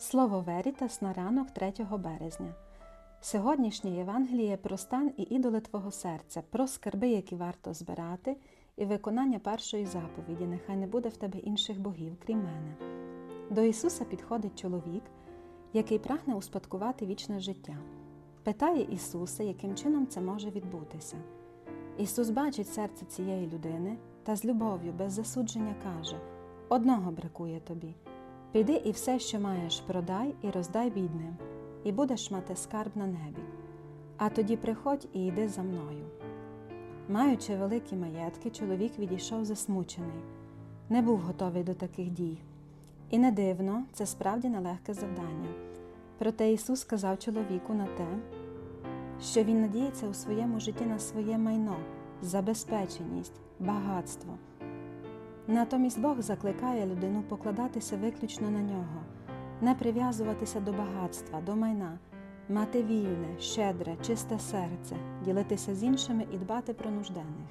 Слово Верітас на ранок 3 березня. Сьогоднішнє Євангеліє про стан і ідоли Твого серця, про скарби, які варто збирати, і виконання першої заповіді Нехай не буде в тебе інших богів, крім мене. До Ісуса підходить чоловік, який прагне успадкувати вічне життя. Питає Ісуса, яким чином це може відбутися. Ісус бачить серце цієї людини та з любов'ю, без засудження каже: Одного бракує тобі. Піди і все, що маєш, продай і роздай бідним, і будеш мати скарб на небі. А тоді приходь і йди за мною. Маючи великі маєтки, чоловік відійшов засмучений, не був готовий до таких дій. І не дивно, це справді нелегке завдання. Проте Ісус сказав чоловіку на те, що Він надіється у своєму житті на своє майно, забезпеченість, багатство. Натомість Бог закликає людину покладатися виключно на нього, не прив'язуватися до багатства, до майна, мати вільне, щедре, чисте серце, ділитися з іншими і дбати про нужденних.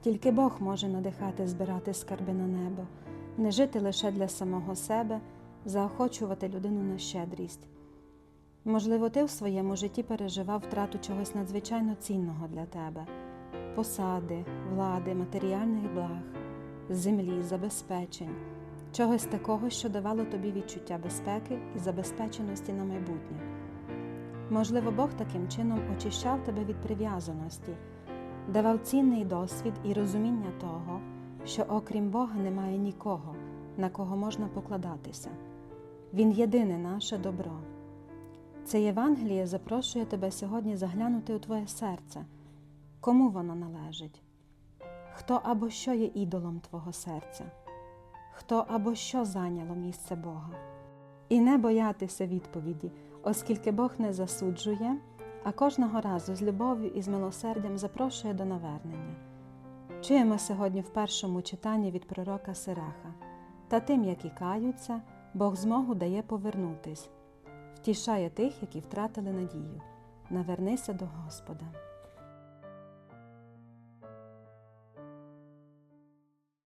Тільки Бог може надихати збирати скарби на небо, не жити лише для самого себе, заохочувати людину на щедрість. Можливо, ти в своєму житті переживав втрату чогось надзвичайно цінного для тебе посади, влади, матеріальних благ землі, забезпечень, чогось такого, що давало тобі відчуття безпеки і забезпеченості на майбутнє. Можливо, Бог таким чином очищав тебе від прив'язаності, давав цінний досвід і розуміння того, що окрім Бога немає нікого, на кого можна покладатися. Він єдине наше добро. Це Євангеліє запрошує тебе сьогодні заглянути у твоє серце, кому воно належить хто або що є ідолом твого серця, хто або що зайняло місце Бога. І не боятися відповіді, оскільки Бог не засуджує, а кожного разу з любов'ю і з милосердям запрошує до навернення. Чуємо сьогодні в першому читанні від пророка Сираха та тим, які каються, Бог змогу дає повернутись, втішає тих, які втратили надію. Навернися до Господа.